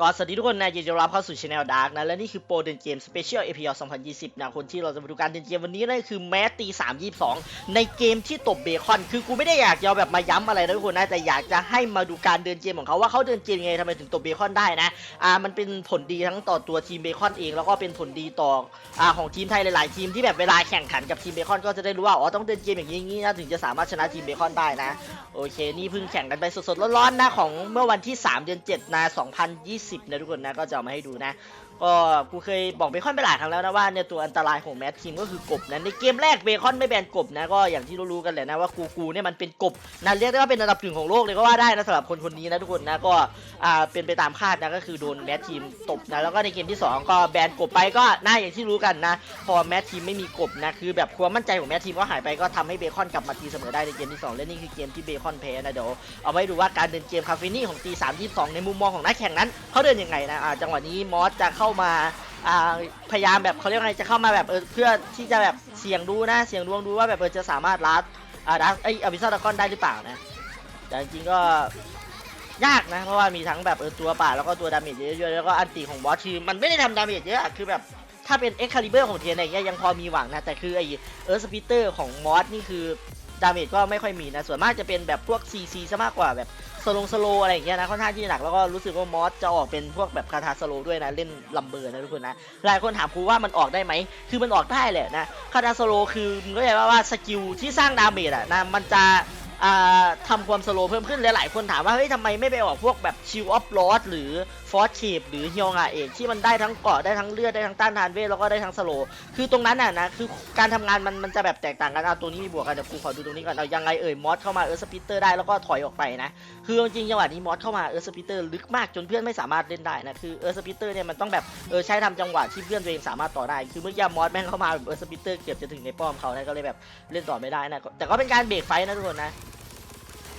ก็สวัสดีทุกคนนะยินดีรับเข้าสู่ช anel Dark นะ และนี่คือโปรเดินเกม Special APL 2020 นะ คนที่เราจะมาดูการเดินเกมวันนี้นั่นคือแมตตี322ในเกมที่ตบเบคอน คือกูไม่ได้อยากจะเอาแบบมาย้ำอะไรนะทุกคนนะ แต่อยากจะให้มาดูการเดินเกมของเขาว่าเขาเดินเกมยังไงทำไมถึงตบเบคอนได้นะ อ่ามันเป็นผลดีทั้งต่อตัวทีมเบคอนเอง แล้วก็เป็นผลดีต่ออ่าของทีมไทยหลาย ๆ ทีมที่แบบเวลาแข่งขันกับทีมเบคอนก็จะได้รู้ว่าอ๋อต้องเดินเกมอย่างนี้อย่างนี้นะถึงจะสามารถชนะทีมเบคอนได้นะโอเคนี่เพิ่งแข่งกันไปสดๆร้อนๆนะของเมื่อวันที่ 3 เดือน7นะ2020นะทุกคนนะก็จะเอามาให้ดูนะ ก็กูเคยบอกเบคอนไปหลายครั้งแล้วนะว่าเนี่ยตัวอันตรายของแมททีมก็คือกบนะในเกมแรกเบคอนไม่แบนกบนะก็อย่างที่รู้ๆกันแหละนะว่ากูกูเนี่ยมันเป็นกบนะเรียกได้ว่าเป็นอันดับหนึ่งของโลกเลยก็ว่าได้นะสำหรับคนคนนี้นะทุกคนนะก็อ่าเป็นไปตามคาดนะก็คือโดนแมททีมตบนะแล้วก็ในเกมที่สองก็แบนกบไปก็น่าอย่างที่รู้กันนะพอแมททีมไม่มีกบนะคือแบบความมั่นใจของแมททีมก็หายไปก็ทำให้เบคอนกลับมาตีเสมอได้ในเกมที่สองและนี่คือเกมที่เบคอนแพ้นะเดี๋ยวเอาไว้ดูว่าการเดินเกมคาเฟนี่ของตีสามที่สองในมุมมองของนักแข่งนั้นเขาเดินยังไงนะอ่าจังหวะนี้มอสจะเข้ามาอ่าพยายามแบบเขาเรียกว่าไงจะเข้ามาแบบเออเพื่อที่จะแบบเสี่ยงดูนะเสี่ยงดวงดูว่าแบบเออจะสามารถลัดอ่าดักไออวิซาดากอนได้หรือเปล่านะแต่จริงก็ยากนะเพราะว่ามีทั้งแบบเออตัวป่าแล้วก็ตัวดาเมจเยอะๆแล้วก็อันตีของบอสคือมันไม่ได้ทำดาเมจเยอะอะคือแบบถ้าเป็นเอ็กคาลิเบอร์ของเทียนอะไรเงี้ยยังพอมีหวังนะ แต่คือไอเออร์สปิเตอร์ของมอสนี่คือดาเมจก็ไม่ค่อยมีนะ ส่วนมากจะเป็นแบบพวกซีซีซะมากกว่าแบบ สโลสโลอะไรอย่างเงี้ยนะค่อนข้างที่หนักแล้วก็รู้สึกว่ามอสจะออกเป็นพวกแบบคาถาสโลด้วยนะเล่นลัมเบอร์นะทุกคนนะหลายคนถามครูว่ามันออกได้ไหมคือมันออกได้แหละนะคาถาสโลคือมึงก็จะว่าว่าสกิลที่สร้างดาเมจอะนะมันจะทำทำความสโลว์เพิ่มขึ้นหลายๆคนถามว่าเฮ้ยทำไมไม่ไปออกพวกแบบชิลออฟลอสหรือ อสเชปหรือเฮียงาเอกที่มันได้ทั้งเกาะได้ทั้งเลือดได้ทั้งต้านทานเวทแล้วก็ได้ทั้งสโลคือตรงนั้นน่ะนะคือการทำงานมันมันจะแบบแตกต่างกันเอาตัวนี้มีบวกกันเดี๋ยวกูขอดูตรงนี้ก่อนเอายังไงเอ่ยมอสเข้ามาเออสปิเตอร์ได้แล้วก็ถอยออกไปนะคือจริงจังหวะนี้มอสเข้ามาเออสปิเตอร์ลึกมากจนเพื่อนไม่สามารถเล่นได้นะคือเออสปิเตอร์เนี่ยมันต้องแบบเออใช้ทำจังหวะที่เพื่อนตัวเองสามารถต่อได้คือเมื่อกี้มอสแม่งเข้ามาแบบเออสปิเตอร์เกือบจะถึงในป้อมเขานะก็เลยแบบเล่นต่อไม่ได้นะแต่ก็เป็นการเบรกไฟนะทุกคนนะ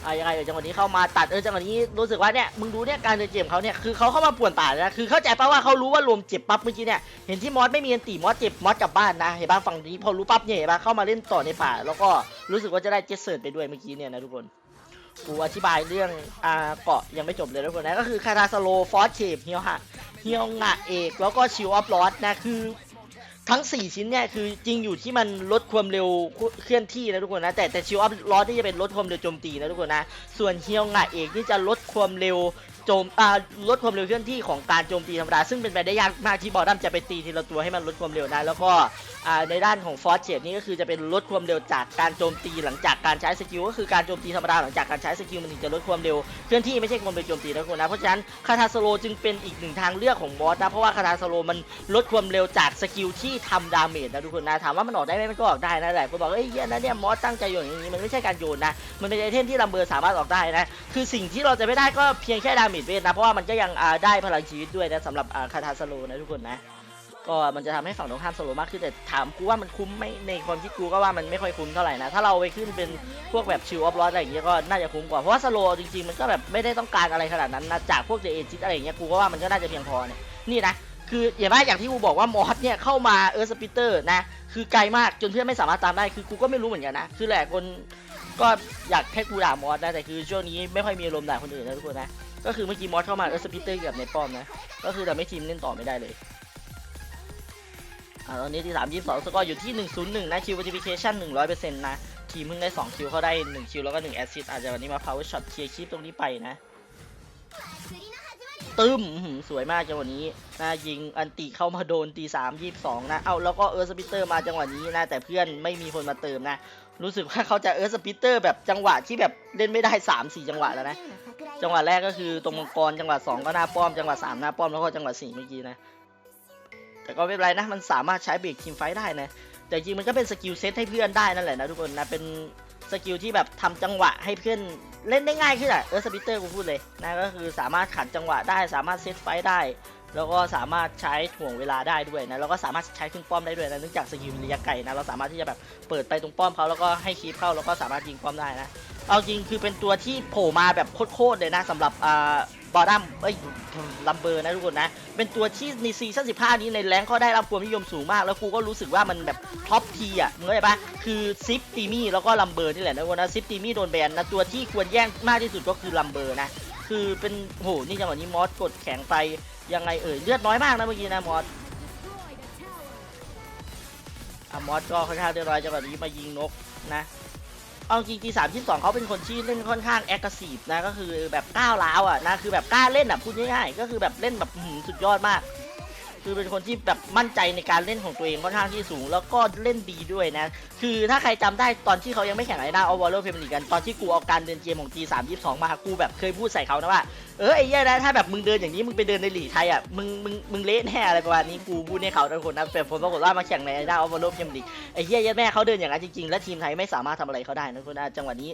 อะยังไงเออจังหวะนี้เข้ามาตัดเออจังหวะนี้รู้สึกว่าเนี่ยมึงดูเนี่ยการเดินเกมเขาเนี่ยคือเขาเข้ามาป่วนป่านะคือเข้าใจปะว่าเขารู้ว่ารวมเจ็บปั๊บเมื่อกี้เนี่ยเห็นที่มอสไม่มีอันตีมอสเจ็บมอสกลับบ้านนะเห็นปะฝั่งนี้พอรู้ปั๊บเนี่ยเห็นปะเข้ามาเล่นต่อในป่า แล้วก็รู้สึกว่าจะได้เจสเซิร์ไปด้วยเมื่อกี้เนี่ยนะทุกคนกูอธิบายเรื่องอ่าเกาะยังไม่จบเลยทุกคนนะก็คือคาราสโลฟอสเชฟเฮียวฮะเฮียวงะเอกแล้วก็ชิวออฟลอสนะคือ ทั้ง 4 ชิ้นเนี่ยคือจริงอยู่ที่มันลดความเร็วเคลื่อนที่นะทุกคนนะแต่แต่ชิวอัพลอสที่จะเป็นลดความเร็วโจมตีนะทุกคนนะส่วนเฮียวงะเอกที่จะลดความเร็ว โจมลดความเร็วเคลื่อนที่ของการโจมตีธรรมดา ซึ่งเป็นไปได้ยากมากที่บอลดัมจะไปตีทีละตัวให้มันลดความเร็วได้ แล้วก็ในด้านของฟอสเชดนี่ก็คือจะเป็นลดความเร็วจากการโจมตีหลังจากการใช้สกิลก็คือการโจมตีธรรมดาหลังจากการใช้สกิลมันถึงจะลดความเร็วเคลื่อนที่ไม่ใช่ความเร็วโจมตีนะทุกคนนะเพราะฉะนั้นคาทาสโลจึงเป็นอีกหนึ่งทางเลือกของบอสนะเพราะว่าคาทาสโลมันลดความเร็วจากสกิลที่ทำดาเมจนะทุกคนนะถามว่ามันออกได้ไหมมันก็ออกได้นะหลายคนบอกเอ้ยเหี้ยนะเนี่ยมอสตั้งใจโยนอย่างนี้มันไม่ใช่การโยนนะมันเป็นไอเทมที่ลัมเบอร์สามารถออกได้นะคือสิ่งที่เราจะไม่ได้ก็เพียงแค่ดาเมจเวทนะ เพราะว่ามันก็ยังได้พลังชีวิตด้วยนะสำหรับคาทาสโลนะทุกคนนะ ก็มันจะทำให้ฝั่งตรงข้ามสโลมากขึ้นแต่ถามกูว่ามันคุ้มไหมในความคิดกูก็ว่ามันไม่ค่อยคุ้มเท่าไหร่นะ ถ้าเราไปขึ้นเป็นพวกแบบชิลออฟลอสอะไรอย่างเงี้ยก็น่าจะคุ้มกว่า เพราะว่าสโลจริงๆมันก็แบบไม่ได้ต้องการอะไรขนาดนั้นนะจากพวกเดเอจิตอะไรอย่างเงี้ยกูก็ว่ามันก็น่าจะเพียงพอเนี่ยนี่นะคืออย่างว่าอย่างที่กูบอกว่ามอสเนี่ยเข้ามาเออร์สปิเตอร์นะคือไกลมากจนเพื่อนไม่สามารถตามได้คือกูก็ไม่รู้เหมือนกันนะ คือแหลายคนก็อยากให้กูด่ามอสนะแต่คือช่วงนี้ไม่ค่อยมีอารมณ์ด่าคนอื่นนะทุกคนนะ ก็คือเมื่อกี้มอสเข้ามาเออร์สปิเตอร์กือบในป้อมนะ ก็คือทำให้ทีมเล่นต่อไม่ได้เลย อ่าตอนนี้ที่สามยี่สิบสองสกอร์อยู่ที่หนึ่งศูนย์หนึ่งนะคิว notification หนึ่งร้อยเปอร์เซ็นต์นะทีมเพิ่งได้สองคิวเขาได้หนึ่งคิวแล้วก็หนึ่งแอสซิสต์อาจจะวันนี้มา power shot เคลียร์คลิปตรงนี้ไปนะ ตึมอื้อหือสวยมากจังหวะนี้นะยิงอันติเข้ามาโดนตีสามยี่สิบสองนะ เอาแล้วก็เออร์สปิเตอร์มาจังหวะนี้นะแต่เพื่อนไม่มีคนมาเติมนะ รู้สึกว่าเขาจะเออร์สปิเตอร์แบบจังหวะที่แบบเล่นไม่ได้สามสี่จังหวะแล้วนะ จังหวะแรกก็คือตรงมังกร จังหวะสองก็หน้าป้อม จังหวะสามหน้าป้อม แล้วก็จังหวะสี่เมื่อกี้นะ แต่ก็ไม่เป็นไรนะ มันสามารถใช้เบรกทีมไฟได้นะ แต่จริงมันก็เป็นสกิลเซตให้เพื่อนได้นั่นแหละนะทุกคนนะ เป็นสกิลที่แบบทำจังหวะให้เพื่อนเล่นได้ง่ายขึ้นอะเออสปิเตอร์กูพูดเลยนะ ก็คือสามารถขันจังหวะได้ สามารถเซตไฟได้ แล้วก็สามารถใช้ถ่วงเวลาได้ด้วยนะแล้วก็สามารถใช้ขึ้นป้อมได้ด้วยนะเนื่องจากสกิลระยะไกลนะเราสามารถที่จะแบบเปิดไปตรงป้อมเขาแล้วก็ให้คีปเข้าแล้วก็สามารถยิงป้อมได้นะเอาจริงคือเป็นตัวที่โผล่มาแบบโคตรๆเลยนะสำหรับอ่าบอดัมเอ้ยลัมเบอร์นะทุกคนนะ เป็นตัวที่ในซีซั่น15 นี้ในแรงค์เขาได้รับความนิยมสูงมาก แล้วกูก็รู้สึกว่ามันแบบท็อปทีอะมึงเข้าใจปะคือซิปตีมี่แล้วก็ลัมเบอร์นี่แหละนะทุกคนนะซิปตีมี่โดนแบนนะตัวที่ควรแย่งมากที่สุดก็คือลัมเบอร์นะ คือเป็นโหนี่จังหวะนี้มอสกดแข็งไปยังไงเอ่ยเลือดน้อยมากนะเมื่อกี้นะมอสอะมอสก็ค่อนข้างเรียบร้อยจังหวะนี้มายิงนกนะเอาจริงทีสามที่สองเขาเป็นคนที่เล่นค่อนข้างแอคทีฟนะก็คือแบบก้าวร้าวอะนะคือแบบกล้าเล่นอะพูดง่ายๆก็คือแบบเล่นแบบสุดยอดมาก คือเป็นคนที่แบบมั่นใจในการเล่นของตัวเองค่อนข้างที่สูง แล้วก็เล่นดีด้วยนะ คือถ้าใครจำได้ตอนที่เขายังไม่แข่งไอ้หน้าออวอลเลอร์เพมลีกันตอนที่กูเอาการเดินเกมของ G3 22มากูแบบเคยพูดใส่เขานะว่าเออไอ้เหี้ยนะถ้าแบบมึงเดินอย่างนี้มึงไปเดินในหลีไทยอะมึงมึงมึงเละแน่อะไรประมาณนี้กูพูดให้เขาทุกคนนะแต่ผลปรากฏว่ามาแข่งในไอ้หน้าออวอลเลอร์เพมลีไอ้เหี้ยยัดแม่เขาเดินอย่างนั้นจริงๆและทีมไทยไม่สามารถทำอะไรเขาได้นะทุกคนนะจังหวะนี้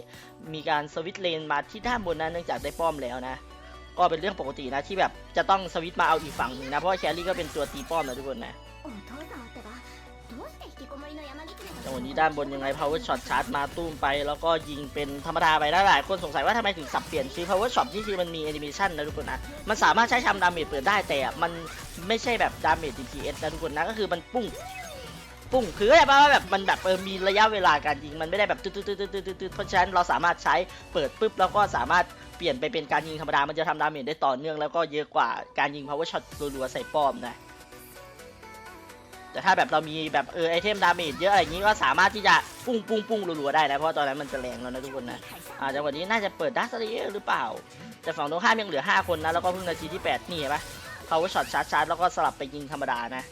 มีการสวิตช์เลนมาที่ด้านบนนั้นเนื่องจากได้ป้อมแล้วนะ ก็เป็นเรื่องปกตินะที่แบบจะต้องสวิตมาเอาอีกฝั่งหนึ่งนะ เพราะว่าแครี่ก็เป็นตัวตีป้อมนะทุกคนนะจังหวะนี้ด้านบนยังไง power shot ชาร์จมาตุ้มไป แล้วก็ยิงเป็นธรรมดาไปได้หลายคนสงสัยว่าทำไมถึงสับเปลี่ยนชื่อ power shot ที่คือมันมีแอนิเมชันนะทุกคนนะ มันสามารถใช้ทำดาเมจเปิดได้แต่มันไม่ใช่แบบดาเมจ DPS นะทุกคนนะ ก็คือมันปุ้งปุ้งคือแบบว่าแบบมันแบบมีระยะเวลาการยิงมันไม่ได้แบบตึ๊ดตึ๊ดตึ๊ดตึ๊ดตึ๊ดเพราะฉะนั้นเราสามารถใช้เปิดปุ๊บแล้วก็สามารถ ปลี่ยนไปเป็นการยิงธรรมดา มันจะทำดาเมจได้ต่อเนื่องแล้วก็เยอะกว่าการยิง power shot รัวๆใส่ป้อมนะ แต่ถ้าแบบเรามีแบบเออไอเทมดาเมจเยอะอะไรอย่างนี้ก็สามารถที่จะปุ้งปุ้งปุ้งรัวๆได้นะ เพราะตอนนั้นมันจะแรงแล้วนะทุกคนนะ อ่าจังหวะนี้น่าจะเปิดดัสเลยอร์หรือเปล่า แต่ฝั่งตรงข้ามยังเหลือ 5 คนนะ แล้วก็เพิ่งนาทีที่ 8 นี่เห็นปะเขาช็อตชาร์จชาร์จแล้วก็สลับไปยิงธรรมดานะ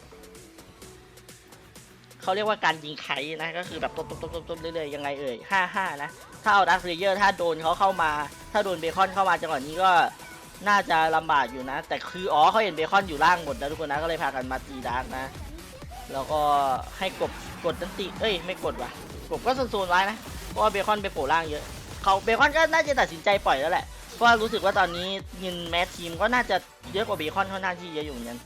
เขาเรียกว่าการยิงไขนะ ก็คือแบบตบตบตบตบตบเรื่อยๆยังไงเอ่ย5 5นะ ถ้าเอาดัสเลเยอร์ถ้าโดนเขาเข้ามา ถ้าโดนเบคอนเข้ามาจังหวะนี้ก็น่าจะลำบากอยู่นะ แต่คืออ๋อเขาเห็นเบคอนอยู่ล่างหมดนะทุกคนนะก็เลยพากันมาตีดาร์กนะ แล้วก็ให้กบกดนันติเอ้ยไม่กดว่ะกบก็โซนๆไว้นะเพราะว่าเบคอนไปโผล่ล่างเยอะเขาเบคอนก็น่าจะตัดสินใจปล่อยแล้วแหละเพราะรู้สึกว่าตอนนี้เงินแมสทีมก็น่าจะเยอะกว่าเบคอนค่อนข้างที่เยอะอยู่เหมือนกัน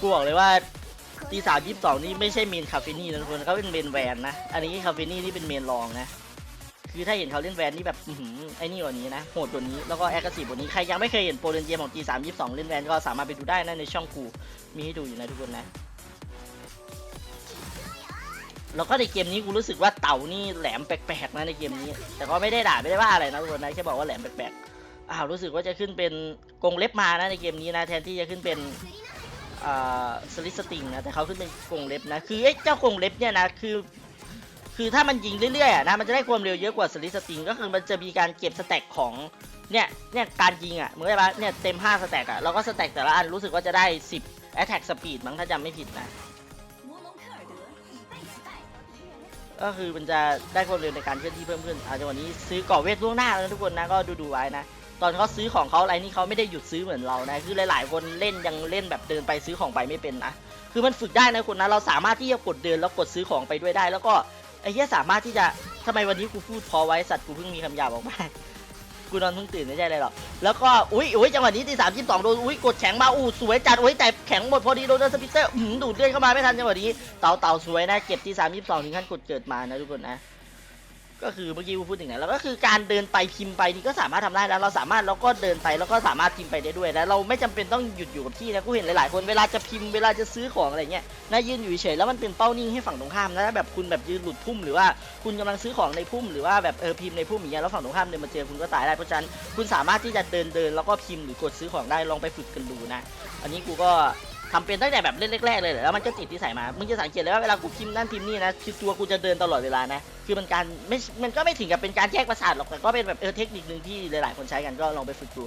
กูบอกเลยว่า ตีสามยี่สิบสองนี่ไม่ใช่เมนคาเฟนี่นะทุกคนเขาเป็นเมนแวนนะ อันนี้คาเฟนี่นี่เป็นเมนรองนะ คือถ้าเห็นเขาเล่นแวนนี่แบบอื้อหือไอ้นี่กว่านี้นะ โหดกว่านี้ แล้วก็แอคทีฟกว่านี้ ใครยังไม่เคยเห็นโปรเดนเจมของ G3 22เล่นแวนก็สามารถไปดูได้นะในช่องกู มีให้ดูอยู่นะทุกคนนะ แล้วก็ในเกมนี้กูรู้สึกว่าเต่านี่แหลมแปลกๆนะในเกมนี้ แต่ก็ไม่ได้ด่าไม่ได้ว่าอะไรนะทุกคนนะแค่บอกว่าแหลมแปลกๆอ้าวรู้สึกว่าจะขึ้นเป็นกรงเล็บมานะในเกมนี้นะแทนที่จะขึ้นเป็น สลิสติงนะแต่เขาขึ้นเป็นกรงเล็บนะคือไอ้เจ้ากรงเล็บเนี่ยนะคือ คือถ้ามันยิงเรื่อยๆนะมันจะได้ความเร็วเยอะกว่าสลิสติงก็คือมันจะมีการเก็บสแต็กของเนี่ยเนี่ยการยิงอะเหมือนกับว่เนี่ยเต็ม 5 สแต็กอะเราก็สแต็กแต่ละอันรู้สึกว่าจะได้ 10 attack speed มั้งถ้าจำไม่ผิดนะก็คือมันจะได้ความเร็วในการเคลื่อนที่เพิ่มขึ้นอาจจะวันนี้ซื้อก่อเวทล่วงหน้าแล้วทุกคนนะก็ดูดูไว้นะ ตอนเขาซื้อของเขาอะไรนี่เขาไม่ได้หยุดซื้อเหมือนเรานะคือหลาย ๆ คนเล่นยังเล่นแบบเดินไปซื้อของไปไม่เป็นนะคือมันฝึกได้นะคนนะเราสามารถที่จะกดเดินแล้วกดซื้อของไปด้วยได้ แล้วก็ไอ้เหี้ยสามารถที่จะทำไมวันนี้กูพูดพอไว้สัตว์กูเพิ่งมีคำหยาบออกมากูนอนเพิ่งตื่นไม่ใช่อะไรหรอก แล้วก็อุ้ยอุ้ยจังหวะนี้ที่สามที่สองโดนอุ้ยกดแข็งมาอู้สวยจัดอุ้ยแต่แข็งหมดพอดีโดนสปิเตอร์หืมดูดเลือดเข้ามาไม่ทันจังหวะนี้เต่าเต่าสวยนะเก็บที่สามที่สองถึงขั้นกดเกิดมานะทุกคนนะ ก็คือเมื่อกี้กูพูดถึงไหนแล้วก็คือการเดินไปพิมพ์ไปนี่ก็สามารถทำได้แล้ว เราสามารถแล้วก็เดินไปแล้วก็สามารถพิมพ์ไปได้ด้วยแล้วเราไม่จำเป็นต้องหยุดอยู่กับที่นะกูเห็นหลายๆคนเวลาจะพิมพ์เวลาจะซื้อของอะไรเงี้ยนะยืนอยู่เฉยแล้วมันเป็นเป้านิ่งให้ฝั่งตรงข้ามนะแบบคุณแบบยืนหลุดพุ่มหรือว่าคุณกำลังซื้อของในพุ่มหรือว่าแบบเออพิมพ์ในพุ่มอย่างเงี้ยแล้วฝั่งตรงข้ามเดินมาเจอคุณก็ตายได้เพราะฉะนั้นคุณสามารถที่จะเดินเดินแล้วก็พิมพ์หรือ กดซื้อของได้ลองไปฝึกกันดูนะ อันนี้กูก็ ทำเป็นตั้งแต่แบบเล่นแรกๆเลยแหละแล้วมันก็ติดที่ใส่มา มึงจะสังเกตเลยว่าเวลากูพิมพ์นั่นพิมพ์นี่นะคือตัวกูจะเดินตลอดเวลานะ คือมันการไม่มันก็ไม่ถึงกับเป็นการแยกประสาทหรอก แต่ก็เป็นแบบเออเทคนิคหนึ่งที่หลายๆคนใช้กันก็ลองไปฝึกดู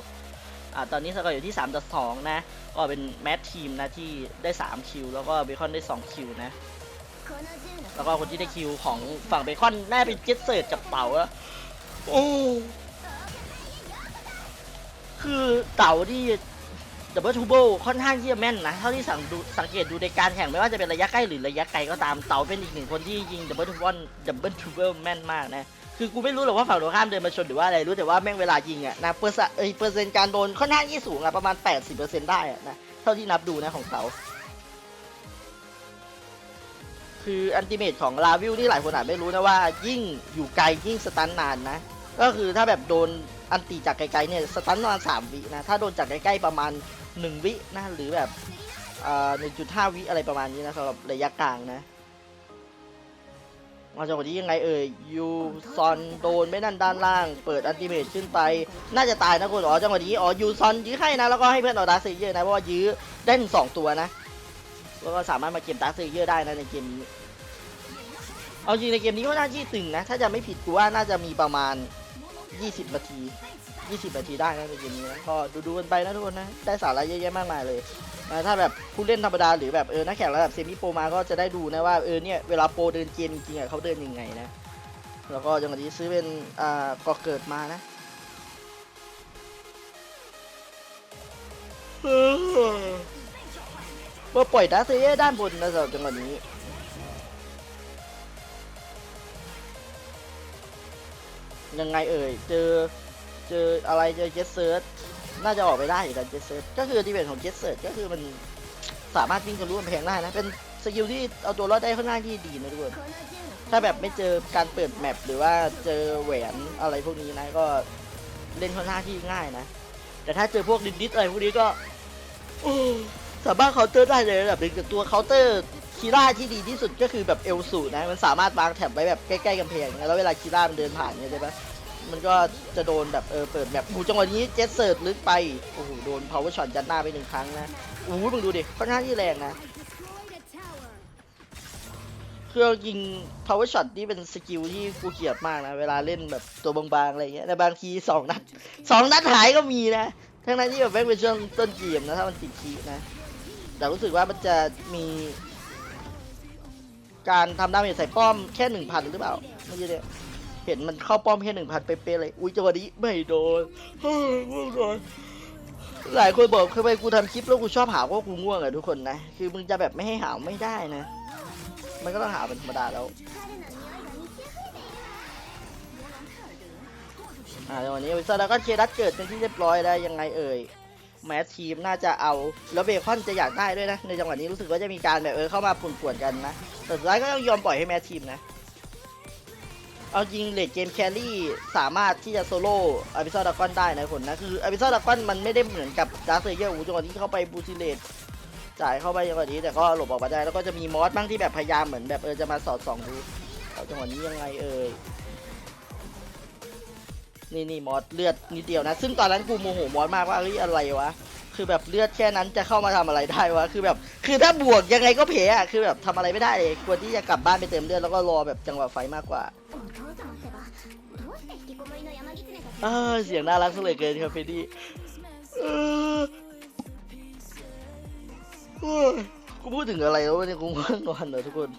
อ่า ตอนนี้สกอร์อยู่ที่3ต่อ2นะ ก็เป็นแมททีมนะที่ได้ 3 คิว แล้วก็เบคอนได้ 2 คิวนะ แล้วก็คนที่ได้คิวของฝั่งเบคอนน่าเป็นเจสเซิร์ดกับเต๋าอะโอ้คือเต๋าที่ ดับเบิลทูเบิลค่อนข้างที่จะแม่นนะ เท่าที่สังดูสังเกตดูในการแข่งไม่ว่าจะเป็นระยะใกล้หรือระยะไกลก็ตามเต๋าเป็นอีกหนึ่งคนที่ยิงดับเบิลทูเบิลดับเบิลทูเบิลแม่นมากนะคือกูไม่รู้หรอกว่าฝั่งตรงข้ามเดินมาชนหรือว่าอะไรรู้แต่ว่าแม่งเวลายิงอะนะเปอร์เซ็นต์เปอร์เซ็นต์การโดนค่อนข้างที่สูงอะประมาณ 80%ได้อะนะเท่าที่นับดูนะของเต๋าคืออันติเมตของลาวิลนี่หลายคนอาจไม่รู้นะว่ายิ่งอยู่ไกลยิ่งสตันนานนะ ก็คือถ้าแบบโดนอันติจากไกลๆเนี่ยสตันประมาณสามวินะถ้าโดนจากใกล้ๆประมาณ หนึ่งวินะหรือแบบหนึ่งจุดห้าวิอะไรประมาณนี้นะสำหรับระยะกลางนะมาจังหวะนี้ยังไงเอ่ยยูซอนโดนไม่นั่นด้านล่าง เปิดอันติเมทขึ้นไป น่าจะตายนะคุณอ๋อจังหวะนี้อ๋อยูซอนยื้อให้นะแล้วก็ให้เพื่อนเอาดาร์คเซเยอร์นะเพราะว่ายื้อได้ถึงสองตัวนะแล้วก็สามารถมาเก็บดาร์คเซเยอร์ได้นะในเกมนี้เอาจริงในเกมนี้ก็น่าที่ตึงนะ ถ้าจะไม่ผิดกูว่าน่าจะมีประมาณ 20นาที 20 นาทีได้นะในเกมนี้นะก็ดูดูๆกันไปนะทุกคนนะ ได้สาระเยอะแยะมากมายเลยนะถ้าแบบผู้เล่นธรรมดาหรือแบบเออนักแข่งระดับเซมิโปรมาก็จะได้ดูนะว่าเออเนี่ยเวลาโปรเดินเกมจริงๆอะเขาเดินยังไงนะ แล้วก็จังหวะนี้ซื้อเป็นอ่ากอเกิดมานะเมาปล่อยดาเซเยด้านบนนะสำหรับจังหวะนี้ยังไงเอ่ย เจอ เจออะไรเจอเจสเซิร์ตน่าจะออกไปได้อีกนแล้วเจสเซิร์ตก็คือดีเวนของเจสเซิร์ตก็คือมันสามารถวิ่งทะลุกำแพงได้นะ เป็นสกิลที่เอาตัวรอดได้ค่อนข้างที่ดีนะทุกคนถ้าแบบไม่เจอการเปิดแมปหรือว่าเจอแหวนอะไรพวกนี้นะก็เล่นค่อนข้างที่ง่ายนะ แต่ถ้าเจอพวกดินดิสอะไรพวกนี้ก็สามารถเคาน์เตอร์ได้เลยแบบเป็ตัวเคาน์เตอร์คีร่าที่ดีที่สุดก็คือแบบเอลสูนะมันสามารถวางแถบไว้แบบใกล้ๆกำแพงแล้วเวลาคีร่ามันเดินผ่านเนี่ยใช่ปะ มันก็จะโดนแบบเออเปิดแบบหูจังหวะนี้เจสเซิร์ตลึกไปโอ้โหโดน power shot ยัดหน้าไปหนึ่งครั้งนะโอ้โหมึงดูดิค่อนข้างที่แรงนะเครื่องยิง power shot นี่เป็นสกิลที่กูเกลียดมากนะ เวลาเล่นแบบตัวบางๆอะไรเงี้ยแต่บางทีสองนัดสองนัดหายก็มีนะ ทั้งนั้นที่แบบแม่งเป็นช่วงต้นเกมนะถ้ามันติดคีนะ แต่รู้สึกว่ามันจะมี การทำดาเมจใส่ป้อมแค่หนึ่งพันหรือเปล่าไม่ใช่เนี่ย เห็นมันเข้าป้อมแค่หนึ่งพันเป๊ะๆเลย อุ้ยจังหวะนี้ไม่โดนไม่โดนหลายคนบอกเคยไปกูทำคลิปแล้วกูชอบหาว่ากูง่วงอะทุกคนนะ คือมึงจะแบบไม่ให้หาไม่ได้นะ มันก็ต้องหาเป็นธรรมดาแล้วอ่าวันนี้วิซาแล้วก็เคดัตเกิดเป็นที่เรียบร้อยได้ยังไงเอ่ยแมสทีมน่าจะเอาแล้วเบคอนจะอยากได้ด้วยนะ ในจังหวะนี้รู้สึกว่าจะมีการแบบเออเข้ามาปุ่นป่วนกันนะแต่สุดท้ายก็ต้องยอมปล่อยให้แมสทีมนะ เอาจริงเลดเกมแครี่สามารถที่จะโซโล่อ b ิซ s ดากอนได้นะคนนะคืออ b ิซ s ดากอนมันไม่ได้เหมือนกับดาร์เซเยอร์อูจังหวะที่เข้าไปบูซิเลตจ่ายเข้าไปจังหวะนี้แต่ก็หลบออกมาได้แล้วก็จะมีมอสบ้างที่แบบพยายามเหมือนแบบเออจะมาสอดส่องดูเอาจังหวะนี้ยังไงเอ่ยนี่นี่มอสเลือดนิดเดียวนะ ซึ่งตอนนั้นกูโมโหมอสมากว่าเฮ้ยอะไรวะ คือแบบเลือดแค่นั้นจะเข้ามาทำอะไรได้วะคือแบบ คือถ้าบวกยังไงก็เพอะคือแบบทำอะไรไม่ได้เลยควรที่จะกลับบ้านไปเติมเลือดแล้วก็รอแบบจังหวะไฟมากกว่าเออเสียงน่ารักสุดเลยเกินครับเฟดดี้กูพูดถึงอะไรแล้วเนี่ยกูง่วงนอนเหรอทุกคน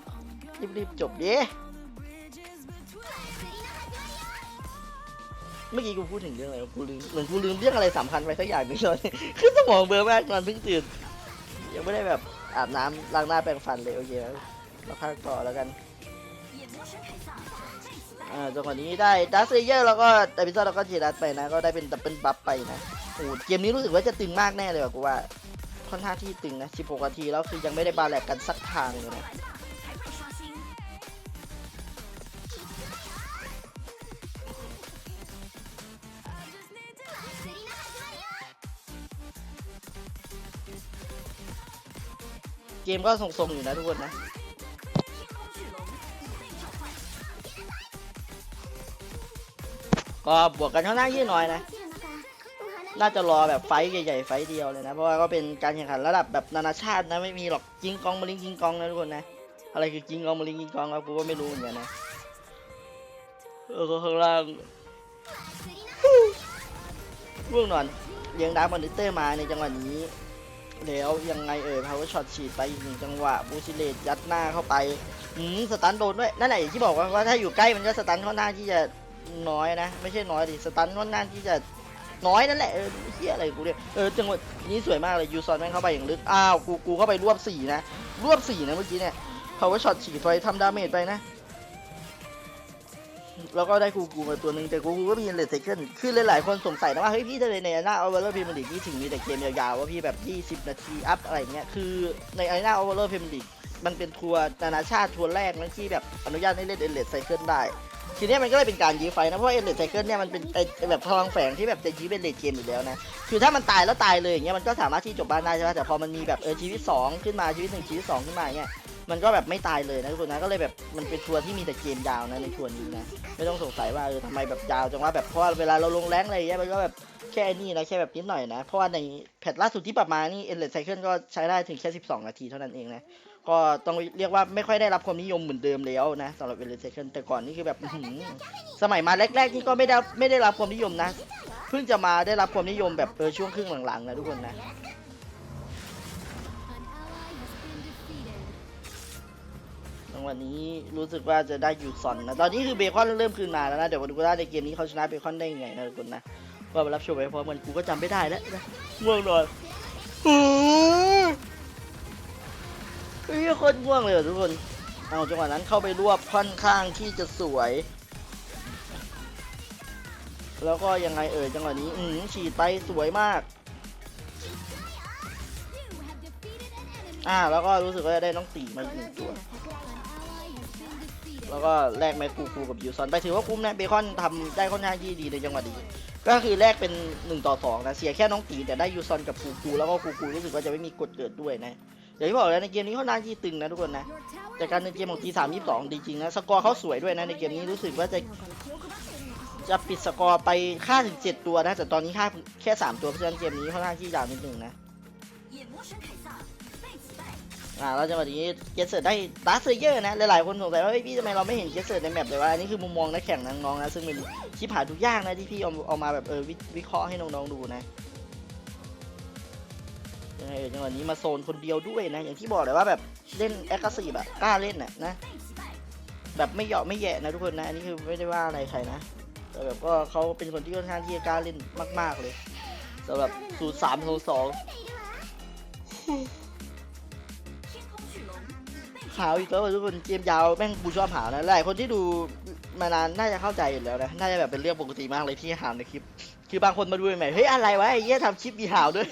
รีบๆจบเย้ เมื่อกี้กูพูดถึงเรื่องอะไรวะกูลืมเหมือนกูลืมเรื่องอะไรสำคัญไปสักอย่างหนึงเลย คือสมองเบลอมากนอนเพิ่งตื่น ยังไม่ได้แบบอาบน้ำล้างหน้าแปรงฟันเลยโอเคแล้วเราพักต่อแล้วกันอ่าจังหวะนี้ได้ดัสเซเยอร์แล้วก็ดาวิสันแล้วก็เจดัสไปนะ ก็ได้เป็นดับเบิลบัฟไปนะโอ้เกมนี้รู้สึกว่าจะตึงมากแน่เลยว่ะกูว่าค่อนข้างที่ตึงนะ 16นาทีแล้วคือยังไม่ได้บาแลกกันสักทางเลยนะ มก็ส่งทรงอยู่นะทุกคนนะก็บวกกันค่อนข้างยี่หน่อยนะ น่าจะรอแบบไฟใหญ่ๆไฟเดียวเลยนะ เพราะว่าก็เป็นการแข่งขันระดับแบบนานาชาตินะไม่มีหรอกจิงกองมาลิงจิงกองนะทุกคนนะ อะไรคือจิงกองมาลิงจิงกองครับกูก็ไม่รู้เหมือนกันนะ เออข้างล่างง่วงนอนเลี้ยงดาร์บอลลิเตอร์มาในจังหวะนี้ แล้วยังไงเอ่ย power shot ฉีดไปอีกหนึ่งจังหวะบูซิเลตยัดหน้าเข้าไปหืมสตันโดนด้วยนั่นแหละที่บอกว่าว่าถ้าอยู่ใกล้มันก็สตันค่อนข้างที่จะน้อยนะ ไม่ใช่น้อยดิสตันค่อนข้างที่จะน้อยนั่นแหละเออเฮียอะไรกูเนี่ยเออจังหวะนี้สวยมากเลยยูซอนแม่งเข้าไปอย่างลึกอ้าวกูกูเข้าไปรวบสี่นะรวบสี่นะเมื่อกี้เนี่ย power shot ฉีดไปทำดาเมจไปนะ แล้วก็ได้กูกูมาตัวหนึ่งแต่กูกูก็มีเลดไซเคิลคือหลายๆคนสงสัยนะว่าเฮ้ยพี่ทะเลในอาณาออเวอร์เพิมลิกนี่ถึงมีแต่เกมยาวๆว่าพี่แบบ 20 นาทีอัพอะไรเงี้ยคือในอาณาออเวอร์เพิมลิกมันเป็นทัวร์นานาชาติทัวร์แรกนะที่แบบอนุญาตให้เล่นเอเลดไซเคิลได้ทีนี้มันก็เลยเป็นการยื้อไฟนะเพราะเอเลดไซเคิลเนี่ยมันเป็นไอแบบพลังแฝงที่แบบจะยื้อเป็นเลดเกมอยู่แล้วนะคือถ้ามันตายแล้วตายเลยอย่างเงี้ยมันก็สามารถที่จบบ้านได้ใช่ไหมแต่พอมันมีแบบเออชีวิตสองขึ้นมาชีวิตหนึ่งชีวิตสองขึ้นมาเงี้ย มันก็แบบไม่ตายเลยนะทุกคนนะก็เลยแบบมันเป็นทัวร์ที่มีแต่เกมยาวนะในทัวร์นี้นะไม่ต้องสงสัยว่าเออทำไมแบบยาวจังว่าแบบเพราะเวลาเราลงแรงอะไรเงี้ยมันก็แบบแค่นี้นะแค่แบบนิดหน่อยนะเพราะว่าในแพทล่าสุดที่ปรับมานี่เอ็นเลสไซเคิลก็ใช้ได้ถึงแค่ 12 นาทีเท่านั้นเองนะก็ต้องเรียกว่าไม่ค่อยได้รับความนิยมเหมือนเดิมแล้วนะสำหรับเอ็นเลสไซเคิลแต่ก่อนนี่คือแบบหือสมัยมาแรกๆนี่ก็ไม่ได้ไม่ได้รับความนิยมนะ เพิ่งจะมาได้รับความนิยมแบบเออช่วงครึ่งหลังๆนะทุกคนนะ จังหวะนี้รู้สึกว่าจะได้ยูซอนนะ ตอนนี้คือเบคอนเริ่มคืนมาแล้วนะ เดี๋ยวมาดูกันว่าในเกมนี้เขาชนะเบคอนได้ยังไงนะทุกคนนะก็มารับชมไปพร้อมกันกูก็จำไม่ได้แล้วนะง่วงนอนเฮ้ยคนง่วงเลยทุกคน เอาจังหวะนั้นเข้าไปรวบค่อนข้างที่จะสวย แล้วก็ยังไงเอ่ยจังหวะนี้ อืมฉีดไปสวยมากอ่าแล้วก็รู้สึกว่าจะได้น้องตีมาอีกหนึ่งตัว แล้วก็แลกแม็กกูกูกับยูซอนไปถือว่าคุ้มนะเบคอนทำได้ค่อนข้างที่ดีในจังหวะนี้ก็คือแลกเป็น 1 ต่อ 2 นะเสียแค่น้องตีแต่ได้ยูซอนกับกูกูแล้วก็กูกูรู้สึกว่าจะไม่มีกดเกิดด้วยนะอย่างที่บอกแล้วในเกมนี้เขาน่าที่ตึงนะทุกคนนะแต่การในเกมของทีสามยี่สองดีจริงนะสกอร์เขาสวยด้วยนะในเกมนี้รู้สึกว่าจะจะปิดสกอร์ไปค่าถึงเจ็ดตัวนะแต่ตอนนี้ค่าแค่สามตัวเพราะฉะนั้นเกมนี้ค่อนข้างที่ยาวนิดหนึ่งนะ อ่าแล้วจังหวะนี้เจสเซอร์ได้ดาร์เซเยอร์นะหลายๆคนสงสัยว่าเฮ้ยพี่ทำไมเราไม่เห็นเจสเซอร์ในแมปเลยว่าอันนี้คือมุมมองนักแข่งน้องๆนะซึ่งเป็นชิปหาทุกย่างนะที่พี่เอาเอามาแบบเออวิวิเคราะห์ให้น้องๆดูนะยังไงเอ่ยจังหวะนี้มาโซนคนเดียวด้วยนะ อย่างที่บอกเลยว่าแบบเล่นแอคทีฟแบบกล้าเล่นน่ะนะ แบบไม่เหยาะไม่แยะนะทุกคนนะอันนี้คือไม่ได้ว่าอะไรใครนะแต่แบบก็เขาเป็นคนที่ค่อนข้างที่จะกล้าเล่นมาก ๆเลยสำหรับสูตรสามโซสอง หาวอีกแล้วทุกคนเกมยาวแม่งกูชอบหาวนะหลายคนที่ดูมานานน่าจะเข้าใจอยู่แล้วนะน่าจะแบบเป็นเรื่องปกติมากเลยที่หาวในคลิป คือบางคนมาดูใหม่ๆเฮ้ยอะไรวะไอ้เหี้ยทำคลิปมีหาวด้วย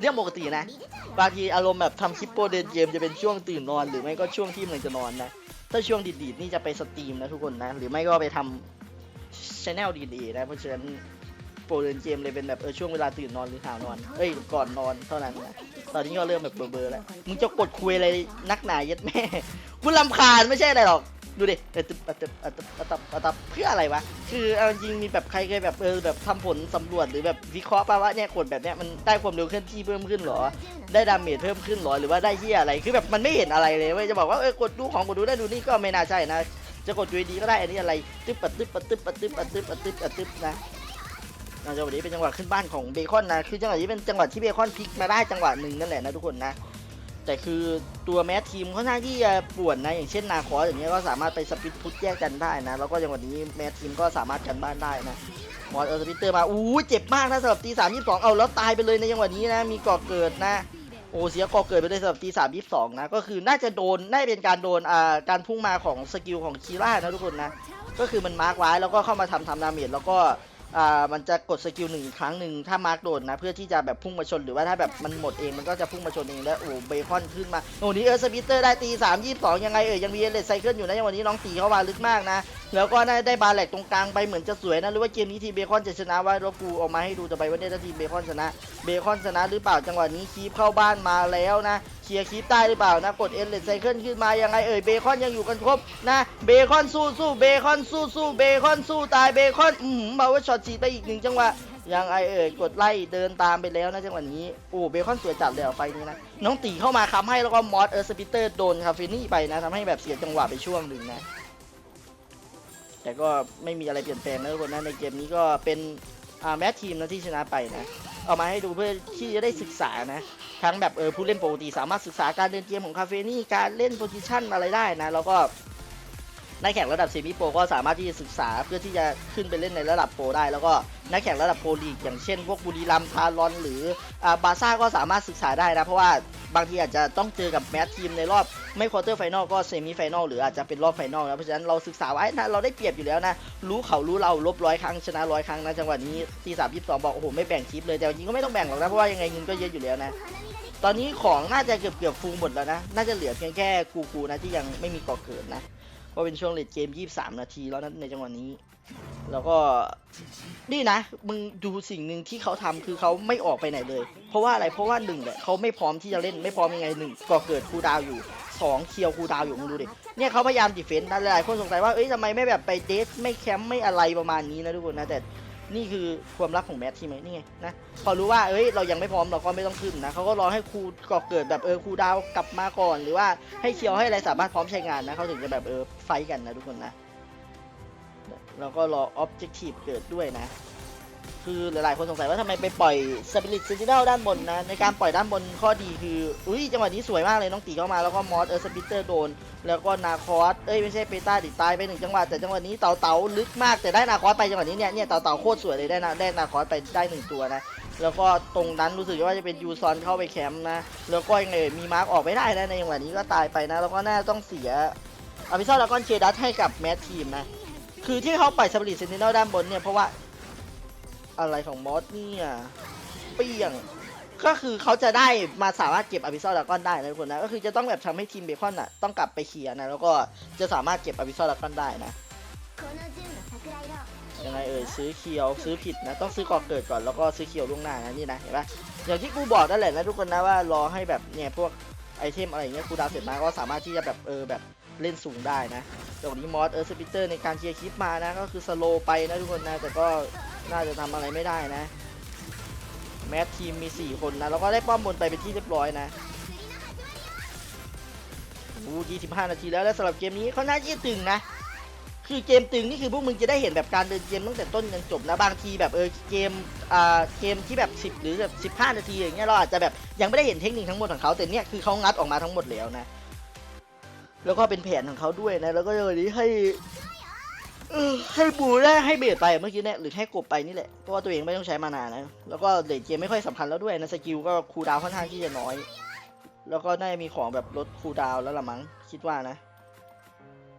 เรื่องปกตินะบางทีอารมณ์แบบทำคลิปโปรเดนเกมจะเป็นช่วงตื่นนอนหรือไม่ก็ช่วงที่มันจะนอนนะถ้าช่วงดีดๆนี่จะไปสตรีมนะทุกคนนะหรือไม่ก็ไปทำชแนลดีๆนะเพราะฉะนั้น โปรเดนเกมเลยเป็นแบบเออช่วงเวลาตื่นนอนหรือหาวนอนเอ้ยก่อนนอนเท่านั้นนะตอนนี้ก็เริ่มแบบเบลอๆแล้วมึงจะกดคุยอะไรนักหนาเย็ดแม่กูลำคาญไม่ใช่อะไรหรอกดูดิเออตึบอตึบอตึบอตับอตับเพื่ออะไรวะคือเอาจริงมีแบบใครเคยแบบเออแบบทำผลสำรวจหรือแบบวิเคราะห์ป่ะว่าเนี่ยกดแบบเนี้ยมันได้ความเร็วเคลื่อนที่เพิ่มขึ้นหรอ ได้ดาเมจเพิ่มขึ้นหรอหรือว่าได้เหี้ยอะไรคือแบบมันไม่เห็นอะไรเลยเว้ยจะบอกว่าเออกดดูของกดดูได้ดูนี่ก็ไม่น่าใช่นะจะกดดูดีก็ได้อันนี้อะไรตึ๊บปะตึ๊บปะตึ๊บปะตึ๊บปะตึ๊บปะตึ๊บปะตึ๊บนะ จังหวะนี้เป็นจังหวะขึ้นบ้านของเบคอนนะ คือจังหวะนี้เป็นจังหวะที่เบคอนพลิกมาได้จังหวะหนึ่งนั่นแหละนะทุกคนนะ แต่คือตัวแมสทีมค่อนข้างที่จะป่วนนะ อย่างเช่นนาคอสอย่างเงี้ยก็สามารถไปสปิดพุทแยกกันได้นะ แล้วก็จังหวะนี้แมสทีมก็สามารถกันบ้านได้นะมอสเออสปิตเตอร์มา อู้เจ็บมากนะสำหรับตีสามยี่สองเอาแล้วตายไปเลยในจังหวะนี้นะ มีก่อเกิดนะ โอ้เสียก่อเกิดไปเลยสำหรับตีสามยี่สองนะ ก็คือน่าจะโดน น่าจะเป็นการโดน อ่า การพุ่งมาของสกิลของคีร่านะทุกคนนะ ก็คือมันมาร์กไว้แล้วก็เข้ามาทำทำดาเมจแล้วก็ อ่ามันจะกดสกิลหนึ่งครั้งหนึ่งถ้ามาร์กโดนนะเพื่อที่จะแบบพุ่งมาชนหรือว่าถ้าแบบมันหมดเองมันก็จะพุ่งมาชนเองแล้วโอ้เบคอนขึ้นมาโอ้นี้เออสปิเตอร์ได้ตีสามยี่สองยังไงเอ่ยยังมีเอเลสไซเคิลอยู่นะยังวันนี้น้องตีเข้ามาลึกมากนะแล้วก็ได้ได้บาแหลกตรงกลางไปเหมือนจะสวยนะหรือว่าเกมนี้ทีมเบคอนจะชนะว่ารบกูออกมาให้ดูจะไปว่าเนี่ยถ้าทีมเบคอนชนะ เบคอนชนะหรือเปล่าจังหวะนี้คีบเข้าบ้านมาแล้วนะ เคลียร์คลิปได้หรือเปล่านะกดเอ็นเลสไซเคิลขึ้นมายังไงเอ่ยเบคอนยังอยู่กันครบนะเบคอนสู้สู้เบคอนสู้สู้เบคอนสู้ตายเบคอนอืมมาว่าช็อตจีไปอีกหนึ่งจังหวะยังไงเอ่ยกดไล่เดินตามไปแล้วนะจังหวะนี้โอ้เบคอนสวยจัดเลยอะไฟนี้นะน้องตีเข้ามาค้ำให้แล้วก็มอสเออร์สปิเตอร์โดนคาเฟนี่ไปนะทำให้แบบเสียจังหวะไปช่วงหนึ่งนะแต่ก็ไม่มีอะไรเปลี่ยนแปลงนะทุกคนนะในเกมนี้ก็เป็นอ่าแมททีมนะที่ชนะไปนะ เอามาให้ดูเพื่อที่จะได้ศึกษานะ ทั้งแบบเออผู้เล่นปกติสามารถศึกษาการเดินเกมของคาเฟนี่การเล่นโพซิชันอะไรได้นะ แล้วก็นักแข่งระดับเซมิโปรก็สามารถที่จะศึกษาเพื่อที่จะขึ้นไปเล่นในระดับโปรได้ แล้วก็นักแข่งระดับโปรลีกอย่างเช่นพวกบุรีรัมย์ทารอน หรืออาบาซ่าก็สามารถศึกษาได้นะ เพราะว่าบางทีอาจจะต้องเจอกับแมททีมในรอบ ไม่ควอเตอร์ไฟนอลก็เซมิไฟนอลหรืออาจจะเป็นรอบไฟนอลนะเพราะฉะนั้นเราศึกษาไว้นะเราได้เปรียบอยู่แล้วนะรู้เขารู้เราลบร้อยครั้งชนะร้อยครั้งนะจังหวะนี้ทีสามยี่สิบสองบอกโอ้โหไม่แบ่งคลิปเลยแต่จริงก็ไม่ต้องแบ่งหรอกนะเพราะว่ายังไงเงินก็เยอะอยู่แล้วนะตอนนี้ของน่าจะเกือบเกือบฟูลหมดแล้วนะ น่าจะเหลือเพียงแค่กูกูนะที่ยังไม่มีก่อเกิดนะเพราะเป็นช่วงเลดเกม 23 นาทีแล้วนะในจังหวะนี้ แล้วก็นี่นะ มึงดูสิ่งหนึ่งที่เขาทำคือเขาไม่ออกไปไหนเลย เพราะว่าอะไรเพราะว่าหนึ่งแหละเขาไม่พร้อมที่จะเล่นไม่พร้อมยังไงหนึ่งก่อเกิดคูดาวอยู่ สองเคียวคูดาวอยู่มึงดูดิเนี่ยเขาพยายามดิเฟนต์นะหลายคนสงสัยว่าเอ้ยทำไมไม่แบบไปเดทไม่แคมป์ไม่อะไรประมาณนี้นะทุกคนนะแต่นี่คือความรักของแมททีมไหมนี่ไงนะพอรู้ว่าเอ้ยเรายังไม่พร้อมเราก็ไม่ต้องขึ้นนะเขาก็รอให้ครูก่อเกิดแบบเออครูดาวกลับมาก่อน หรือว่าให้เคียวให้อะไรสามารถพร้อมใช้งานนะเขาถึงจะแบบเออไฟกันนะทุกคนนะแล้วก็รอออบเจกตีฟเกิดด้วยนะ คือหลายๆคนสงสัยว่าทำไมไปปล่อยสปิริตเซนติเนลด้านบนนะ ในการปล่อยด้านบนข้อดีคืออุ้ยจังหวะนี้สวยมากเลยน้องตีเข้ามาแล้วก็มอสเออสปิเตอร์โดน แล้วก็นาคอสเอ้ยไม่ใช่เปต้าดิตายไปหนึ่งจังหวะแต่จังหวะนี้เต่าเต่าลึกมากแต่ได้นาคอสไปจังหวะนี้เนี่ยเนี่ยเต่าเต่าโคตรสวยเลยได้นาได้นาคอสไปได้หนึ่งตัวนะแล้วก็ตรงนั้นรู้สึกว่าจะเป็นยูซอนเข้าไปแคมป์นะแล้วก็ยังไงมีมาร์กออกไม่ได้นะในจังหวะนี้ก็ตายไปนะแล้วก็น่าต้องเสียอภิชาติแล้วก็เคดัสให้กับแมททีมนะคือที่เขาปล่อยสปิริตเซนติเนลด้านบนเนี่ยเพราะว่า อะไรของมอสเนี่ยเปี้ยง ก็คือเขาจะได้มาสามารถเก็บอพิซอดากอนได้นะทุกคนนะ ก็คือจะต้องแบบทำให้ทีมเบคอนอะต้องกลับไปเคลียร์นะ แล้วก็จะสามารถเก็บอพิซอดากอนได้นะยังไงเอ่ยซื้อเคียวซื้อผิดนะ ต้องซื้อก่อเกิดก่อนแล้วก็ซื้อเคียวล่วงหน้านะนี่นะเห็นปะอย่างที่กูบอกนั่นแหละนะทุกคนนะว่ารอให้แบบเนี่ยพวกไอเทมอะไรเงี้ยกูดาวเสร็จมาก็สามารถที่จะแบบเออแบบเล่นสูงได้นะตรงนี้มอสเออร์สปิเตอร์ในการเคลียร์คลิปมานะ ก็คือสโลไปนะทุกคนนะแต่ก็ น่าจะทำอะไรไม่ได้นะ แมททีมมี 4 คนนะ แล้วก็ได้ป้อมบนไปเป็นที่เรียบร้อยนะอู้ยี่สิบห้านาทีแล้ว แล้วสำหรับเกมนี้เขาน่าจะตึงนะ คือเกมตึงนี่คือพวกมึงจะได้เห็นแบบการเดินเกมตั้งแต่ต้นจนจบนะ บางทีแบบเออเกม อ่า เกมที่แบบ 10 หรือแบบ15 นาทีอย่างเงี้ยเราอาจจะแบบยังไม่ได้เห็นเทคนิคทั้งหมดของเขา แต่เนี่ยคือเขางัดออกมาทั้งหมดแล้วนะ แล้วก็เป็นแผนของเขาด้วยนะ แล้วก็เลยให้ เออให้บูได้ให้เบสไปเมื่อกี้เนี่ยหรือให้กบไปนี่แหละเพราะว่าตัวเองไม่ต้องใช้มานานนะแล้วก็เลดเกมไม่ค่อยสำคัญแล้วด้วยนะสกิลก็คูลดาวค่อนข้างที่จะน้อย แล้วก็น่าจะมีของแบบลดคูลดาวแล้วละมั้งคิดว่านะ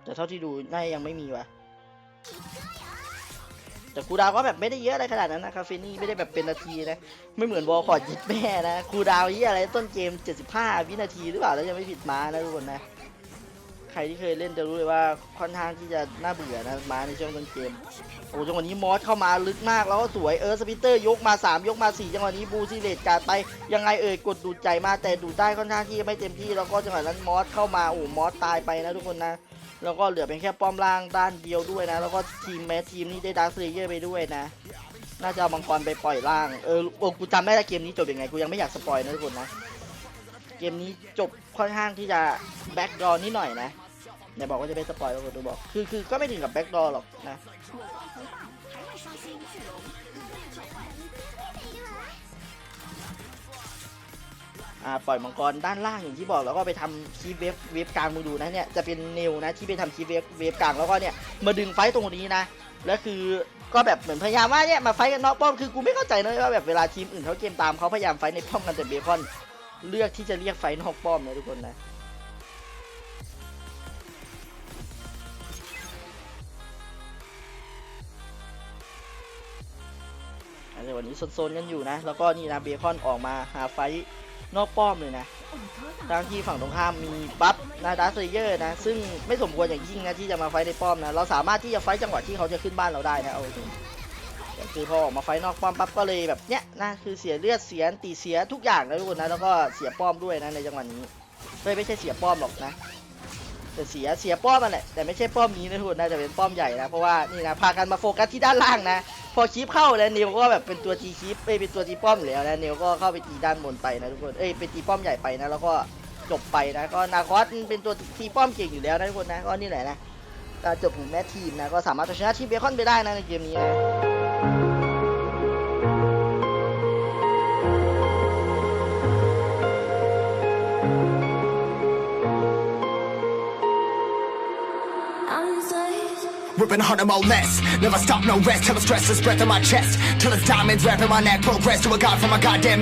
แต่เท่าที่ดูน่ายังไม่มีวะแต่คูดาวก็แบบไม่ได้เยอะอะไรขนาดนั้นนะคาเฟนี่ไม่ได้แบบเป็นนาทีนะ ไม่เหมือนวอลคอร์ดยิดแม่นะคูดาวยี่อะไรต้นเกม 75 วินาทีหรือเปล่าแล้วยังไม่ผิดม้านะทุกคนนะ ใครที่เคยเล่นจะรู้เลยว่าค่อนข้างที่จะน่าเบื่อนะมาในช่วงต้นเกมโอ้จังหวะนี้มอสเข้ามาลึกมากแล้วก็สวยเออสปิเตอร์ยกมา 3 ยกมา 4 จังหวะนี้บูซิเลตการไปยังไงเอ่ยกดดูดใจมากแต่ดูดได้ค่อนข้างที่ไม่เต็มที่แล้วก็จังหวะนั้นมอสเข้ามาโอ้มอสตายไปนะทุกคนนะแล้วก็เหลือเป็นแค่ป้อมล่างด้านเดียวด้วยนะ แล้วก็ทีมแมททีมนี้ได้ดาร์คเลเยอร์ไปด้วยนะ น่าจะเอามังกรไปปล่อยล่างเออโอ้กูจำได้เกมนี้จบยังไงกูยังไม่อยากสปอยนะทุกคนนะเกมนี้จบค่อนข้างที่จะแบ็กดอนิดหน่อยนะ อย่าบอกว่าจะเป็นสปอยแล้วกูบอก คือคือก็ไม่ถึงกับแบ็กดอหรอกนะ อ่าปล่อยมังกรด้านล่างอย่างที่บอกแล้วก็ไปทำคีเวฟเวฟกลางมึงดูนะเนี่ยจะเป็นเนวนะที่ไปทำคีเวฟเวฟกลางแล้วก็เนี่ยมาดึงไฟตรงนี้นะแล้วคือก็แบบเหมือนพยายามว่าเนี่ยมาไฟกันนอกป้อมคือกูไม่เข้าใจนะว่าแบบเวลาทีมอื่นเขาเกมตามเขาพยายามไฟในป้อมกันแต่เบคอน เลือกที่จะเรียกไฟนอกป้อมนะทุกคนนะ อันนี้วันนี้โซนๆกันอยู่นะ แล้วก็นี่นะเบคอนออกมาหาไฟต์นอกป้อมเลยนะทางที่ฝั่งตรงข้ามมีบัฟนาดาสเยอร์นะ ซึ่งไม่สมควรอย่างยิ่งนะที่จะมาไฟท์ในป้อมนะ เราสามารถที่จะไฟท์จังหวะที่เขาจะขึ้นบ้านเราได้นะเอาจริงแต่คือพอออกมาไฟท์นอกป้อมปั๊บก็เลยแบบเนี้ยนะคือเสียเลือดเสียอันตีเสียทุกอย่างนะทุกคนนะแล้วก็เสียป้อมด้วยนะในจังหวะนี้ไม่ไม่ใช่เสียป้อมหรอกนะแต่เสียเสียป้อมมันแหละแต่ไม่ใช่ป้อมนี้นะทุกคนนะแต่เป็นป้อมใหญ่นะเพราะว่านี่นะพากันมาโฟกัสที่ด้านล่างนะ พอคลิปเข้าแล้วเนวก็แบบเป็นตัวตีคลิปเอ้ยเป็นตัวตีป้อมอยู่แล้วนะเนวก็เข้าไปตีด้านบนไปนะทุกคนเอ้ยเป็นตีป้อมใหญ่ไปนะแล้วก็จบไปนะก็นาคอสเป็นตัวตีป้อมเก่งอยู่แล้วนะทุกคนนะก็นี่แหละนะจบถึงแมททีมนะก็สามารถชนะทีมเบคอนไปได้นะในเกมนี้นะ Ripping more less. Never stop, no rest. Till the stress is breath in my chest. Till it's diamonds wrapping my neck. Progress to a god from a goddamn